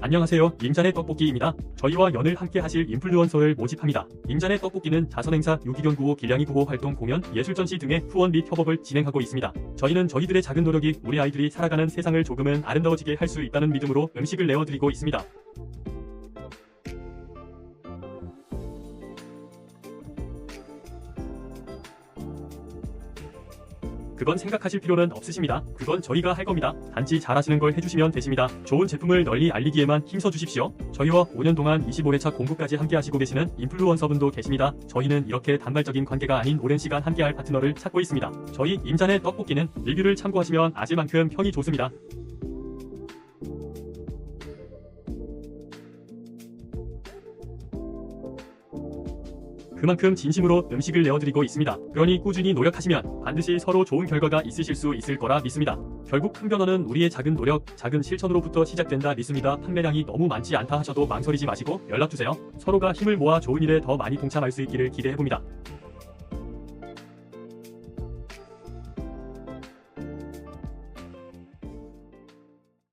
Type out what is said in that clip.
안녕하세요. 임잔의 떡볶이입니다. 저희와 연을 함께 하실 인플루언서를 모집합니다. 임잔의 떡볶이는 자선행사, 유기견 구호, 길냥이 구호 활동 공연, 예술 전시 등의 후원 및 협업을 진행하고 있습니다. 저희는 저희들의 작은 노력이 우리 아이들이 살아가는 세상을 조금은 아름다워지게 할 수 있다는 믿음으로 음식을 내어드리고 있습니다. 그건 생각하실 필요는 없으십니다. 그건 저희가 할 겁니다. 단지 잘하시는 걸 해주시면 되십니다. 좋은 제품을 널리 알리기에만 힘써 주십시오. 저희와 5년 동안 25회차 공부까지 함께 하시고 계시는 인플루언서분도 계십니다. 저희는 이렇게 단발적인 관계가 아닌 오랜 시간 함께할 파트너를 찾고 있습니다. 저희 임잔의 떡볶이는 리뷰를 참고하시면 아실만큼 평이 좋습니다. 그만큼 진심으로 음식을 내어드리고 있습니다. 그러니 꾸준히 노력하시면 반드시 서로 좋은 결과가 있으실 수 있을 거라 믿습니다. 결국 큰 변화는 우리의 작은 노력, 작은 실천으로부터 시작된다 믿습니다. 판매량이 너무 많지 않다 하셔도 망설이지 마시고 연락주세요. 서로가 힘을 모아 좋은 일에 더 많이 동참할 수 있기를 기대해봅니다.